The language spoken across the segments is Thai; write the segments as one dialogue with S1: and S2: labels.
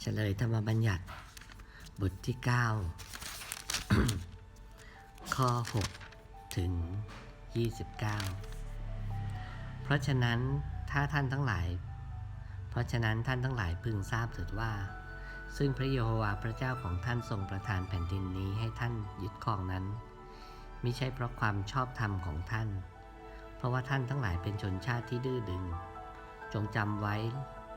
S1: เฉลยธรรมบัญญัติ บทที่ 9 ข้อ 6 ถึง 29 เพราะฉะนั้นถ้าท่านทั้งหลาย เพราะฉะนั้นท่านทั้งหลายพึงทราบเถิดว่า ซึ่งพระเยโฮวาห์พระเจ้าของท่านทรงประทานแผ่นดินนี้ให้ท่านยึดครองนั้นไม่ใช่เพราะความชอบธรรมของท่าน เพราะว่าท่านทั้งหลายเป็นชนชาติที่ดื้อดึง จงจำไว้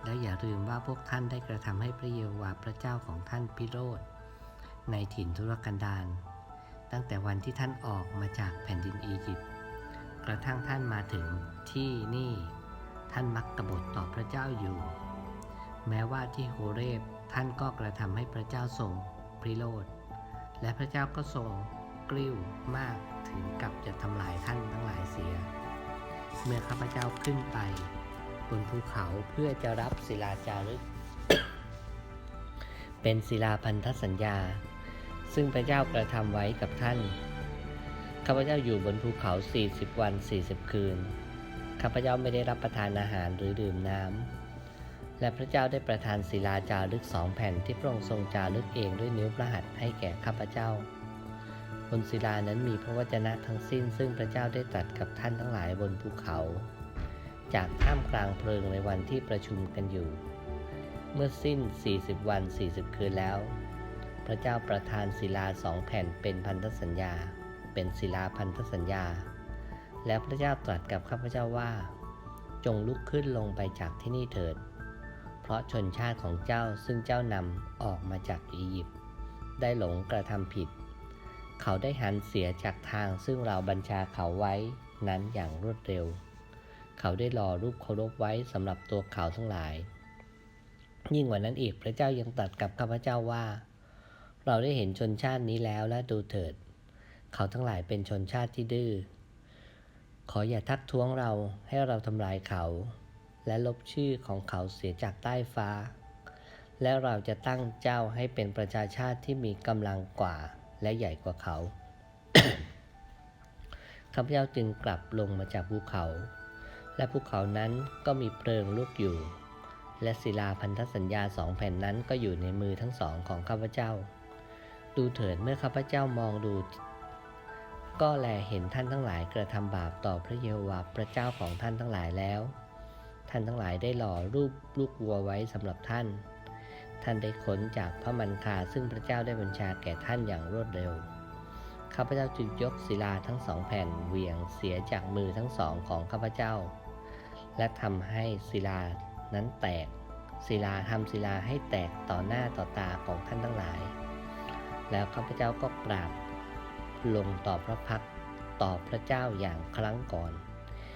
S1: และอย่าลืมว่าพวกท่านได้กระทำให้พระเยโฮวาพระเจ้าของท่านพิโรธในถิ่นทุรกันดารตั้งแต่วันที่ท่านออกมาจากแผ่นดินอียิปต์กระทั่งท่านมาถึงที่นี่ ท่านมักกบฏต่อพระเจ้าอยู่ แม้ว่าที่โฮเรบท่านก็กระทำให้พระเจ้าทรงพิโรธและพระเจ้าก็ทรงกลิ้วมากถึงกับจะทำลายท่านทั้งหลายเสีย เมื่อข้าพเจ้าขึ้นไป บนภูเขาเพื่อจะรับศิลาจารึก เป็นศิลาพันธสัญญา ซึ่งพระเจ้ากระทำไว้กับท่าน ข้าพเจ้าอยู่บนภูเขา 40 วัน 40 คืน ข้าพเจ้าไม่ได้รับประทานอาหารหรือดื่มน้ำ และพระเจ้าได้ประทานศิลาจารึกสองแผ่นที่พระองค์ทรงจารึกเองด้วยนิ้วพระหัตถ์ให้แก่ข้าพเจ้าบนศิลานั้นมีพระวจนะทั้งสิ้น ซึ่งพระเจ้าได้ตรัสกับท่านทั้งหลายบนภูเขา จากท่ามกลางเพลิงในวันที่ประชุมกันอยู่ เมื่อสิ้น 40 วัน 40 คืนแล้ว พระเจ้าประทานศิลาสองแผ่นเป็นพันธสัญญา เป็นศิลาพันธสัญญา แล้วพระเจ้าตรัสกับข้าพเจ้าว่า จงลุกขึ้นลงไปจากที่นี่เถิด เพราะชนชาติของเจ้าซึ่งเจ้านำออกมาจากอียิปต์ได้หลงกระทำผิด เขาได้หันเสียจากทางซึ่งเราบัญชาเขาไว้นั้นอย่างรวดเร็ว เขาได้รอรูปเคารพไว้สำหรับตัวเขาทั้งหลาย ยิ่งกว่านั้นอีกพระเจ้ายังตรัสกับข้าพเจ้าว่า เราได้เห็นชนชาตินี้แล้วและดูเถิด เขาทั้งหลายเป็นชนชาติที่ดื้อขออย่าทักท้วงเราให้เราทำลายเขา และลบชื่อของเขาเสียจากใต้ฟ้า และเราจะตั้งเจ้าให้เป็นประชาชาติที่มีกำลังกว่าและใหญ่กว่าเขาข้าพเจ้าจึงกลับลงมาจากภูเขา และภูเขานั้นก็มีเพลิงลุกอยู่ และศิลาพันธสัญญาสองแผ่นนั้นก็อยู่ในมือทั้งสองของข้าพเจ้า ดูเถิดเมื่อข้าพเจ้ามองดู ก็แลเห็นท่านทั้งหลายกระทำบาปต่อพระเยโฮวาห์พระเจ้าของท่านทั้งหลายแล้ว ท่านทั้งหลายได้หล่อรูปลูกวัวไว้สำหรับท่าน ท่านได้ขนจากพระมันคาซึ่งพระเจ้าได้บัญชาแก่ท่านอย่างรวดเร็วข้าพเจ้าจึงยกศิลาทั้งสองแผ่นเหวี่ยงเสียจากมือทั้งสองของข้าพเจ้า และทำให้ศิลานั้นแตก ศิลาทำศิลาให้แตกต่อหน้าต่อตาของท่านทั้งหลาย แล้วข้าพเจ้าก็กราบลงต่อพระพักต่อพระเจ้าอย่างครั้งก่อน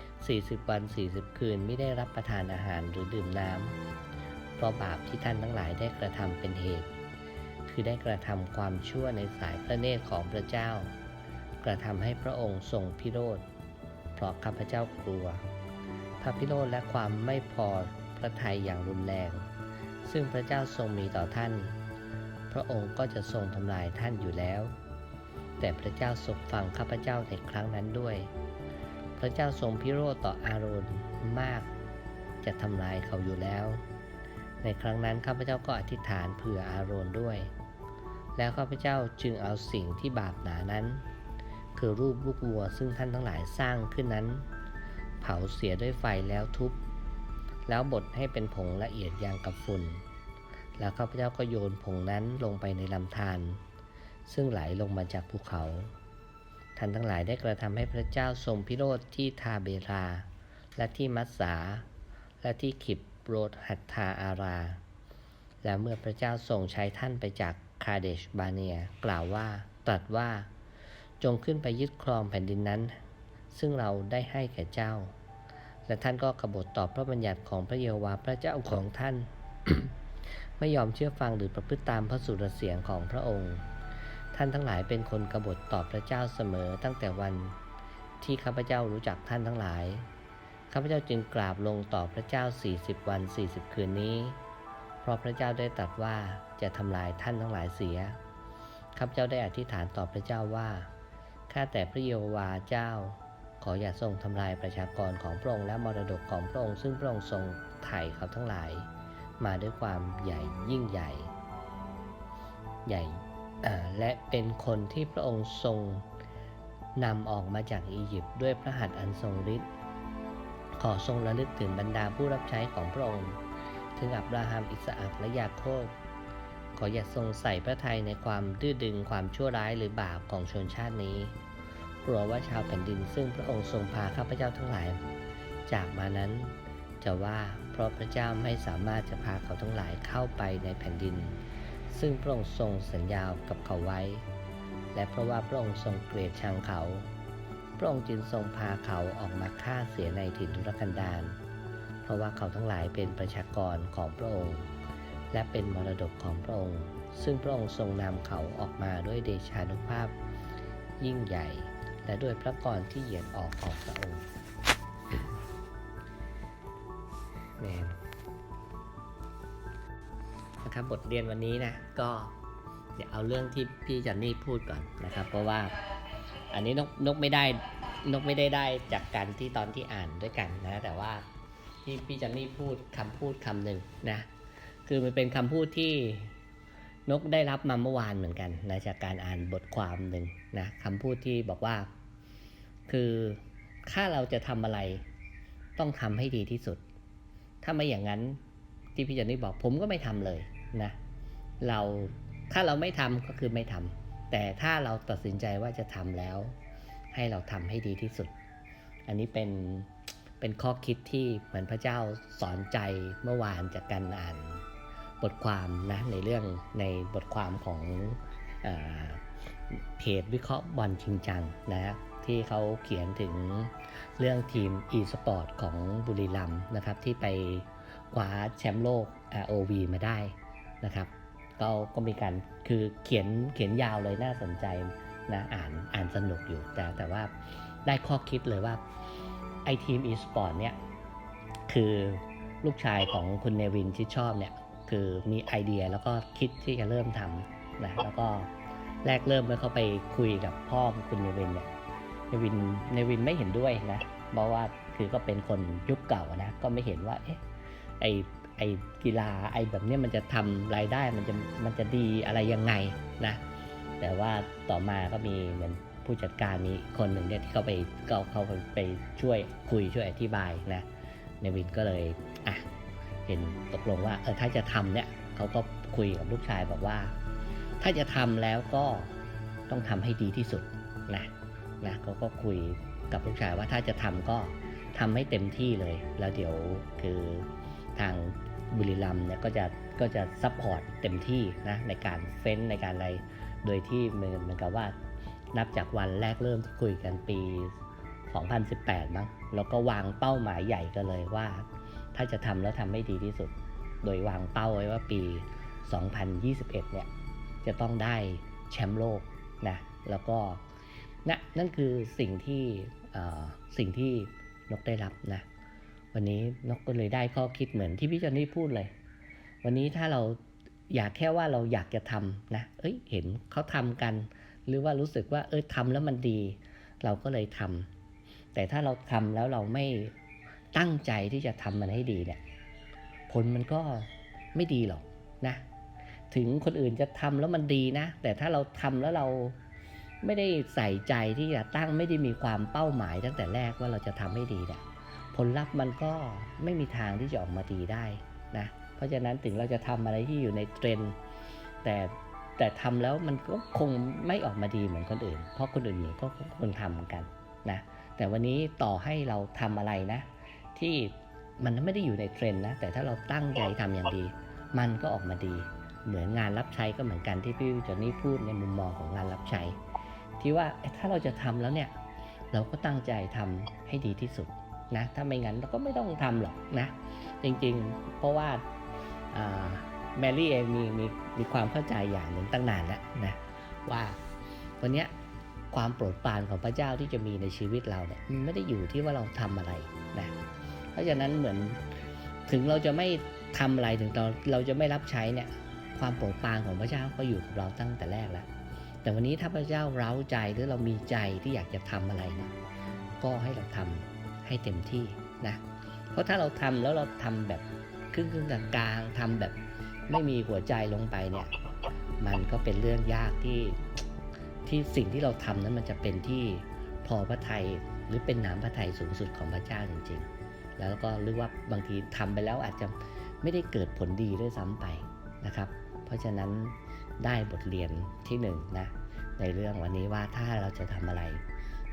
S1: 40 วัน 40 คืนไม่ได้รับประทานอาหารหรือดื่มน้ำเพราะบาปที่ท่านทั้งหลายได้กระทำเป็นเหตุ คือได้กระทำความชั่วในสายพระเนตรของพระเจ้า กระทำให้พระองค์ทรงพิโรธเพราะข้าพเจ้ากลัว ระพิโรธและความไม่พอพระทัยอย่างรุนแรง ซึ่งพระเจ้าทรงมีต่อท่าน พระองค์ก็จะทรงทำลายท่านอยู่แล้ว แต่พระเจ้าทรงฟังข้าพเจ้าในครั้งนั้นด้วย พระเจ้าทรงพิโรธต่ออาโรนมาก จะทำลายเขาอยู่แล้ว ในครั้งนั้นข้าพเจ้าก็อธิษฐานเผื่ออาโรนด้วย แล้วข้าพเจ้าจึงเอาสิ่งที่บาปหนานั้น คือรูปลูกวัวซึ่งท่านทั้งหลายสร้างขึ้นนั้น เผาเสียด้วยไฟแล้วทุบ แล้วบดให้เป็นผงละเอียดอย่างกับฝุ่น แล้วข้าพเจ้าก็โยนผงนั้นลงไปในลำธารซึ่งไหลลงมาจากภูเขา ท่านทั้งหลายได้กระทำให้พระเจ้าทรงพิโรธที่ทาเบรา และที่มัสสา และที่ขิบโรดหัตทาอารา และเมื่อพระเจ้าส่งใช้ท่านไปจากคาเดชบาเนียกล่าวว่าตรัสว่า จงขึ้นไปยึดครองแผ่นดินนั้น ซึ่งเราได้ให้แก่เจ้า และท่านก็กบฏต่อพระบัญญัติของพระเยโฮวาห์พระเจ้าของท่าน ไม่ยอมเชื่อฟังหรือประพฤติตามพระสุรเสียงของพระองค์ ท่านทั้งหลายเป็นคนกบฏต่อพระเจ้าเสมอตั้งแต่วันที่ข้าพเจ้ารู้จักท่านทั้งหลาย ข้าพเจ้าจึงกราบลงต่อพระเจ้า 40 วัน 40 คืนนี้ เพราะพระเจ้าได้ตรัสว่าจะทำลายท่านทั้งหลายเสีย ข้าพเจ้าได้อธิษฐานต่อพระเจ้าว่า ข้าแต่พระเยโฮวาห์เจ้า ขออย่าทรงทำลายประชากรของพระองค์และมรดกของพระองค์ซึ่งพระองค์ทรงไถ่เขาทั้งหลาย มาด้วยความใหญ่ยิ่งใหญ่ ใหญ่และเป็นคนที่พระองค์ทรงนำออกมาจากอียิปต์ด้วยพระหัตถ์อันทรงฤทธิ์ขอทรงระลึกถึงบรรดาผู้รับใช้ของพระองค์ ถึงอับราฮัมอิสอัคและยาโคบขออย่าทรงใส่พระทัยในความดื้อดึงความชั่วร้ายหรือบาปของชนชาตินี้ กลัวว่าชาวแผ่นดินซึ่งพระองค์ทรงพาข้าพเจ้าทั้งหลาย จากมานั้นจะว่าเพราะพระเจ้าไม่สามารถจะพาเขาทั้งหลายเข้าไปในแผ่นดิน ซึ่งพระองค์ทรงสัญญากับเขาไว้ และเพราะว่าพระองค์ทรงเกลียดชังเขา พระองค์จึงทรงพาเขาออกมาฆ่าเสียในถิ่นทุรกันดารเพราะว่าเขาทั้งหลายเป็นประชากรของพระองค์ และเป็นมรดกของพระองค์ ซึ่งพระองค์ทรงนำเขาออกมาด้วยเดชานุภาพยิ่งใหญ่ และด้วยพระกรที่เหยียดออกของพระองค์แมนนะครับบทเรียนวันนี้นะก็เดี๋ยวเอาเรื่องที่พี่จอนนี่พูดก่อนนะครับ เพราะว่าอันนี้นกนกไม่ได้นกไม่ได้ได้จากการที่ตอนที่อ่านด้วยกันนะ แต่ว่าที่พี่จอนนี่พูดคำพูดคำหนึ่งนะคือมันเป็นคำพูดที่นกได้รับมาเมื่อวานเหมือนกันนะจากการอ่านบทความหนึ่งนะคำพูดที่บอกว่า คือถ้าเราจะทำอะไร ต้องทำให้ดีที่สุด ถ้าไม่อย่างนั้นที่พี่จอนนี่บอกผมก็ไม่ทำเลยนะ เราถ้าเราไม่ทำก็คือไม่ทำแต่ถ้าเราตัดสินใจว่าจะทำแล้ว ให้เราทำให้ดีที่สุด อันนี้เป็นเป็นข้อคิดที่เหมือนพระเจ้าสอนใจเมื่อวานจากการอ่านบทความนะในเรื่องในบทความของเอเพจวิเคราะห์บอลจริงจังนะครับ ที่เขาเขียนถึงเรื่องทีม e-sport ของบุรีรัมย์นะครับที่ไปคว้าแชมป์โลก ROV มาได้นะครับก็ก็มีการคือเขียนเขียนยาวเลยน่าสนใจนะอ่านอ่านสนุกอยู่แต่แต่ว่าได้ข้อคิดเลยว่าไอทีม e-sport เนี่ยคือลูกชายของคุณเนวินที่ชอบเนี่ยคือมีไอเดียแล้วก็คิดที่จะเริ่มทำนะแล้วก็แรกเริ่มเมื่อเขาไปคุยกับพ่อคุณเนวินเนี่ย เนวินเนวินไม่เห็นด้วยนะเพราะว่าคือก็เป็นคนยุคเก่านะก็ไม่เห็นว่าเอ๊ะไอไอกีฬาไอแบบเนี้ยมันจะทำรายได้มันจะมันจะดีอะไรยังไงนะแต่ว่าต่อมาก็มีเหมือนผู้จัดการมีคนหนึ่งเนี่ยที่เขาไปเขาเขาไปช่วยคุยช่วยอธิบายนะเนวินก็เลยอะเห็นตกลงว่าเออถ้าจะทำเนี่ยเขาก็คุยกับลูกชายบอกว่า ถ้าจะทำแล้วก็ต้องทำให้ดีที่สุดนะ นะเขาก็คุยกับลูกชายว่าถ้าจะทำก็ทำให้เต็มที่เลย แล้วเดี๋ยวคือทางบุรีรัมย์เนี่ยก็จะก็จะซัพพอร์ตเต็มที่นะในการเฟ้นในการอะไร โดยที่เหมือนเหมือนกับว่านับจากวันแรกเริ่มที่คุยกันปี 2018 มั้งแล้วก็วางเป้าหมายใหญ่กันเลยว่า ถ้าจะทำแล้วทำให้ดีที่สุด โดยวางเป้าไว้ว่าปี 2021 เนี่ยจะต้องได้แชมป์โลกนะแล้วก็ นะนั่นคือสิ่งที่สิ่งที่นกได้รับนะ วันนี้นกก็เลยได้ข้อคิดเหมือนที่พี่จอนนี่พูดเลย วันนี้ถ้าเราอยากแค่ว่าเราอยากจะทำนะ เอ้ย เห็นเขาทำกัน หรือว่ารู้สึกว่า เออทำแล้วมันดี เราก็เลยทำแต่ถ้าเราทำแล้วเราไม่ตั้งใจที่จะทำมันให้ดีเนี่ย ผลมันก็ไม่ดีหรอกนะ ถึงคนอื่นจะทำแล้วมันดีนะ แต่ถ้าเราทำแล้วเรา ไม่ได้ใส่ใจที่จะตั้งไม่ได้มีความเป้าหมายตั้งแต่แรกว่าเราจะทำให้ดีเนี่ยผลลัพธ์มันก็ไม่มีทางที่จะออกมาดีได้นะเพราะฉะนั้นถึงเราจะทำอะไรที่อยู่ในเทรนด์แต่แต่ทำแล้วมันก็คงไม่ออกมาดีเหมือนคนอื่น เพราะคนอื่นก็คนทำเหมือนกันนะแต่วันนี้ต่อให้เราทำอะไรนะ ที่มันไม่ได้อยู่ในเทรนด์นะแต่ถ้าเราตั้งใจทำอย่างดี มันก็ออกมาดี เหมือนงานรับใช้ก็เหมือนกันที่พี่จอนนี่พูดในมุมมองของงานรับใช้ ที่ว่าถ้าเราจะทำแล้วเนี่ย เราก็ตั้งใจทำให้ดีที่สุดนะถ้าไม่งั้นเราก็ไม่ต้องทำหรอกนะ จริงๆ เพราะว่าแมรี่เองมีมีมีความเข้าใจอย่างหนึ่งตั้งนานแล้วนะว่าวันนี้ความโปรดปรานของพระเจ้าที่จะมีในชีวิตเราเนี่ยมันไม่ได้อยู่ที่ว่าเราทำอะไรนะเพราะฉะนั้นเหมือนถึงเราจะไม่ทำอะไรถึงเราเราจะไม่รับใช้เนี่ยความโปรดปรานของพระเจ้าก็อยู่กับเราตั้งแต่แรกแล้ว แต่วันนี้ถ้าพระเจ้าเร้าใจหรือเรามีใจที่อยากจะทำอะไรเนี่ยก็ให้เราทำให้เต็มที่นะเพราะถ้าเราทำแล้วเราทำแบบครึ่งครึ่งกลางๆทำแบบไม่มีหัวใจลงไปเนี่ย มันก็เป็นเรื่องยากที่ที่สิ่งที่เราทำนั้นมันจะเป็นที่พอพระทัยหรือเป็นน้ำพระทัยสูงสุดของพระเจ้าจริงๆ แล้วก็หรือว่าบางทีทำไปแล้วอาจจะไม่ได้เกิดผลดีด้วยซ้ำไปนะครับ เพราะฉะนั้น ได้บทเรียนที่หนึ่งนะในเรื่องวันนี้ว่าถ้าเราจะทำอะไร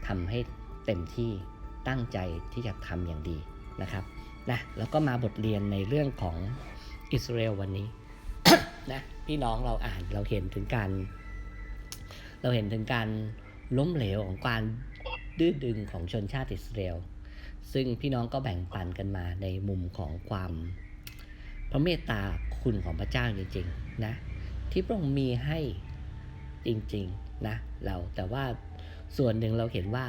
S1: ทำให้เต็มที่ตั้งใจที่จะทำอย่างดีนะครับนะแล้วก็มาบทเรียนในเรื่องของอิสราเอลวันนี้นะพี่น้องเราอ่านเราเห็นถึงการ เราเห็นถึงการล้มเหลวของการดื้อดึงของชนชาติอิสราเอลซึ่งพี่น้องก็แบ่งปันกันมาในมุมของความพระเมตตาคุณของพระเจ้าจริงๆนะ ที่พระองค์มีให้จริงๆนะเราแต่ว่าส่วนหนึ่งเราเห็นว่า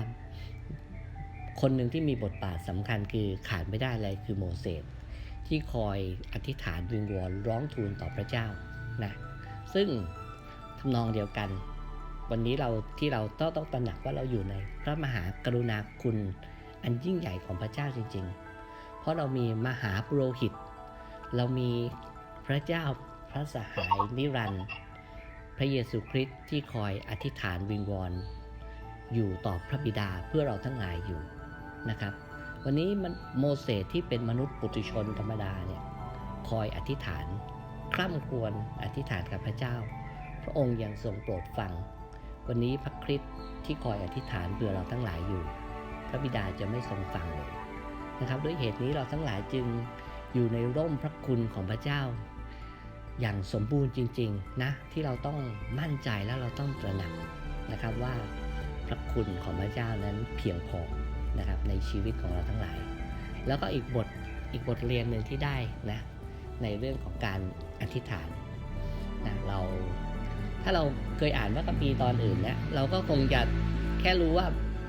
S1: คนหนึ่งที่มีบทบาทสำคัญคือขาดไม่ได้เลยคือโมเสสที่คอยอธิษฐานวิงวอนร้องทูลต่อพระเจ้านะซึ่งทำนองเดียวกัน วันนี้เราที่เราต้องต้องตระหนักว่าเราอยู่ในพระมหากรุณาคุณอันยิ่งใหญ่ของพระเจ้าจริง ๆ เพราะเรามีมหาปุโรหิต เรามีพระเจ้า พระสหายนิรันดร์พระเยซูคริสต์ที่คอยอธิษฐานวิงวอนอยู่ต่อพระบิดาเพื่อเราทั้งหลายอยู่นะครับ วันนี้มันโมเสสที่เป็นมนุษย์ปุถุชนธรรมดาเนี่ยคอยอธิษฐานคร่ำครวญอธิษฐานกับพระเจ้า พระองค์ยังทรงโปรดฟัง วันนี้พระคริสต์ที่คอยอธิษฐานเพื่อเราทั้งหลายอยู่ พระบิดาจะไม่ทรงฟังเลยนะครับ ด้วยเหตุนี้เราทั้งหลายจึงอยู่ในร่มพระคุณของพระเจ้า อย่างสมบูรณ์จริงๆนะที่เราต้องมั่นใจแล้วเราต้องตระหนักนะครับว่าพระคุณของพระเจ้านั้นเพียงพอนะครับในชีวิตของเราทั้งหลาย แล้วก็อีกบทอีกบทเรียนหนึ่งที่ได้นะในเรื่องของการอธิษฐานนะเราถ้าเราเคยอ่านว่ากัมพีร์ตอนอื่นเนี่ยเราก็คงจะแค่รู้ว่า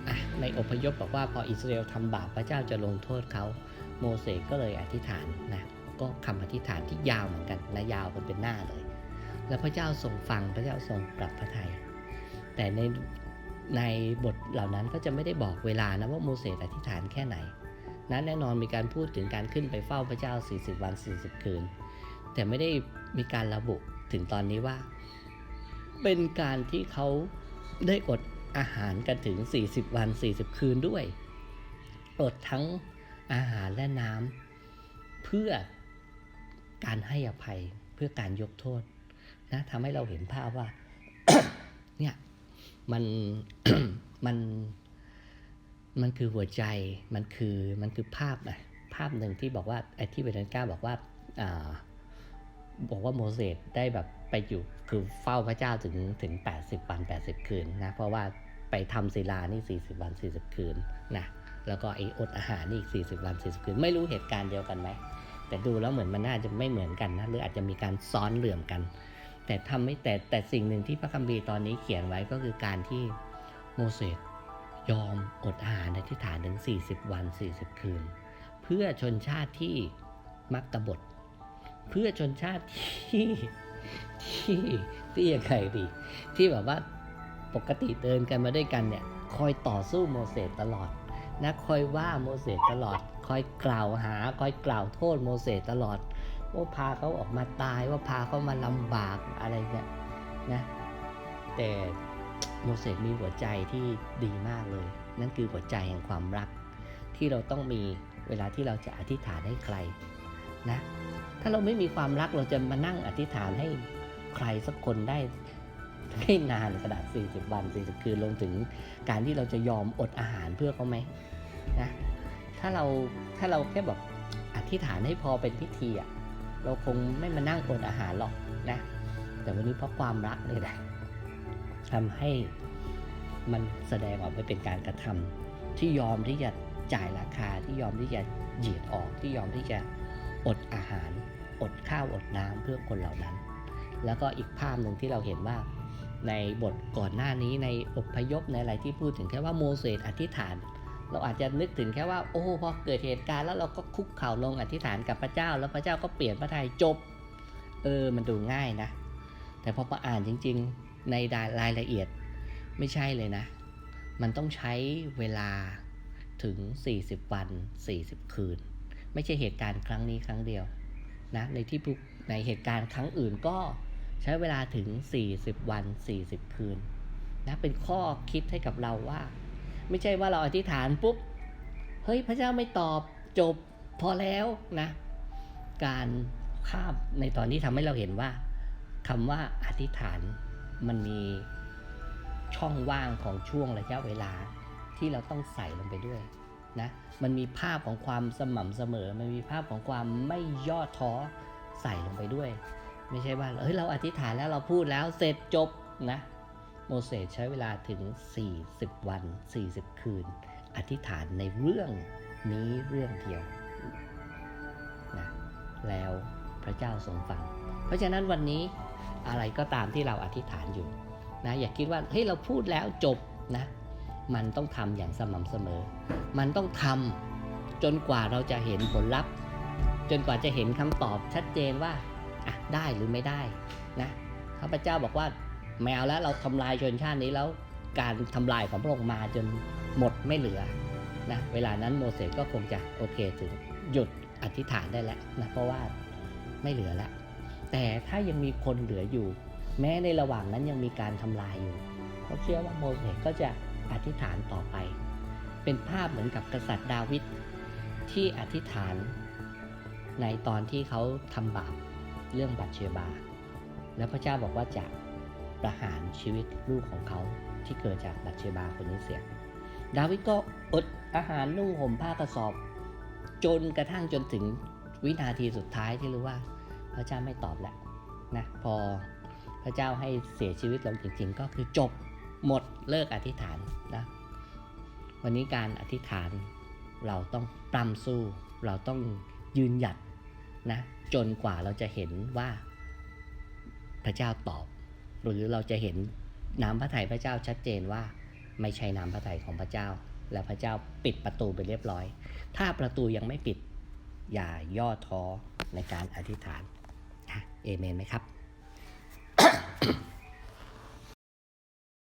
S1: อะในอพยพบอกว่าพออิสราเอลทำบาปพระเจ้าจะลงโทษเขาโมเสสก็เลยอธิษฐานนะ ก็คำอธิษฐานที่ยาวเหมือนกันนะยาวกันเป็นหน้าเลย แล้วพระเจ้าทรงฟังพระเจ้าทรงปรับพระทยัยแต่ในในบทเหล่านั้นก็จะไม่ได้บอกเวลานะว่าโมเสสอธิษฐานแค่ไหนนะแน่นอนมีการพูดถึงการขึ้นไปเฝ้าพระเจ้า 40 วัน 40 คืน แต่ไม่ได้มีการระบุถึงตอนนี้ว่า เป็นการที่เขาได้อดอาหารกันถึง 40 วัน 40 คืนด้วย อดทั้งอาหารและน้ำเพื่อ การให้อภัยเพื่อการยกโทษนะทำให้เราเห็นภาพว่าเนี่ยมันมันมันคือหัวใจมันคือมันคือภาพนะภาพหนึ่งที่บอกว่าไอ้ที่เบรนก้าบอกว่าอ่าบอกว่าโมเสสได้แบบไปอยู่คือเฝ้าพระเจ้าถึงถึง 80 วัน 80 คืนนะเพราะว่าไปทำศิลานี่ 40 วัน 40 คืนนะแล้วก็ไอ้อดอาหารนี่อีก 40 วัน 40 คืน ไม่รู้เหตุการณ์เดียวกันไหม แต่ดูแล้วเหมือนมันน่าจะไม่เหมือนกันนะหรืออาจจะมีการซ้อนเหลื่อมกัน แต่ทำไม่แต่แต่สิ่งหนึ่งที่พระคัมภีร์ตอนนี้เขียนไว้ก็คือการที่โมเสสยอมอดอาหารในที่ฐานถึง 40 วัน 40 คืน เพื่อชนชาติที่มักกบฏ เพื่อชนชาติที่ที่ที่ยังไงดี ที่แบบว่าปกติเดินกันมาด้วยกันเนี่ย คอยต่อสู้โมเสสตลอดนะคอยว่าโมเสสตลอด คอยกล่าวหาคอยกล่าวโทษโมเสสตลอดว่าพาเขาออกมาตายว่าพาเขามาลำบากอะไรเนี่ยนะแต่โมเสสมีหัวใจที่ดีมากเลย นั่นคือหัวใจแห่งความรัก ที่เราต้องมีเวลาที่เราจะอธิษฐานให้ใครนะถ้าเราไม่มีความรักเราจะมานั่งอธิษฐานให้ใครสักคนได้ได้นานขนาด40 วัน40คืนรวมถึงการที่เราจะยอมอดอาหารเพื่อเขาไหมนะ ถ้าเราถ้าเราแค่แบบอธิษฐานให้พอเป็นพิธีอะเราคงไม่มานั่งอดอาหารหรอกนะ แต่วันนี้เพราะความรักเลยแหละทำให้มันแสดงออกไปเป็นการกระทำที่ยอมที่จะจ่ายราคาที่ยอมที่จะเหยียดออกที่ยอมที่จะอดอาหาร อดข้าวอดน้ำเพื่อคนเหล่านั้น แล้วก็อีกภาพหนึ่งที่เราเห็นว่า ในบทก่อนหน้านี้ในอพยพในอะไรที่พูดถึงแค่ว่าโมเสสอธิษฐาน เราอาจจะนึกถึงแค่ว่า โอ้พอเกิดเหตุการณ์แล้วเราก็คุกเข่าลงอธิษฐานกับพระเจ้า แล้วพระเจ้าก็เปลี่ยนพระทัยจบ เออมันดูง่ายนะ แต่พอมาอ่านจริง ๆ ในรายละเอียดไม่ใช่เลยนะ มันต้องใช้เวลาถึง 40 วัน 40 คืน ไม่ใช่เหตุการณ์ครั้งนี้ครั้งเดียวนะในที่ผู้ในเหตุการณ์ครั้งอื่นก็ใช้เวลาถึง 40 วัน 40 คืนนะเป็นข้อคิดให้กับเราว่า ไม่ใช่ว่าเราอธิษฐานปุ๊บ เฮ้ยพระเจ้าไม่ตอบจบพอแล้วนะ การข้ามในตอนนี้ทำให้เราเห็นว่าคำว่าอธิษฐานมันมีช่องว่างของช่วงระยะเวลาที่เราต้องใส่ลงไปด้วยนะมันมีภาพของความสม่ำเสมอ มันมีภาพของความไม่ย่อท้อใส่ลงไปด้วย ไม่ใช่ว่าเฮ้ยเราอธิษฐานแล้วเราพูดแล้วเสร็จจบนะ โมเสสใช้เวลาถึง 40 วัน 40 คืน อธิษฐานในเรื่องนี้เรื่องเดียวนะแล้วพระเจ้าทรงฟัง เพราะฉะนั้นวันนี้อะไรก็ตามที่เราอธิษฐานอยู่นะอย่าคิดว่าเฮ้ยเราพูดแล้วจบนะมันต้องทำอย่างสม่ำเสมอ มันต้องทำจนกว่าเราจะเห็นผลลัพธ์ จนกว่าจะเห็นคำตอบชัดเจนว่าอะได้หรือไม่ได้นะข้าพเจ้าบอกว่า แมวแล้วเราทำลายชนชาตินี้แล้วการทำลายของพระองค์มาจนหมดไม่เหลือนะเวลานั้นโมเสสก็คงจะโอเคถึงหยุดอธิษฐานได้แล้วนะเพราะว่าไม่เหลือแล้วแต่ถ้ายังมีคนเหลืออยู่ แม้ในระหว่างนั้นยังมีการทำลายอยู่เขาเชื่อว่าโมเสสก็จะอธิษฐานต่อไป เป็นภาพเหมือนกับกษัตริย์ดาวิดที่อธิษฐานในตอนที่เขาทำบาปเรื่องบัตเชบา แล้วพระเจ้าบอกว่าจะ ประหารชีวิตลูกของเขาที่เกิดจากบัตเชบาคนนี้เสีย ดาวิดก็อดอาหารนุ่งห่มผ้ากระสอบ จนกระทั่งจนถึงวินาทีสุดท้ายที่รู้ว่า พระเจ้าไม่ตอบแล้วนะพอพระเจ้าให้เสียชีวิตลงจริงๆ ก็คือจบหมดเลิกอธิษฐานนะวันนี้การอธิษฐานเราต้องปรำสู้ เราต้องยืนหยัดนะจนกว่าเราจะเห็นว่าพระเจ้าตอบ หรือเราจะเห็นน้ำพระทัยพระเจ้าชัดเจนว่า ไม่ใช่น้ำพระทัยของพระเจ้า และพระเจ้าปิดประตูไปเรียบร้อย ถ้าประตูยังไม่ปิด อย่าย่อท้อในการอธิษฐานเอเมนไหมครับ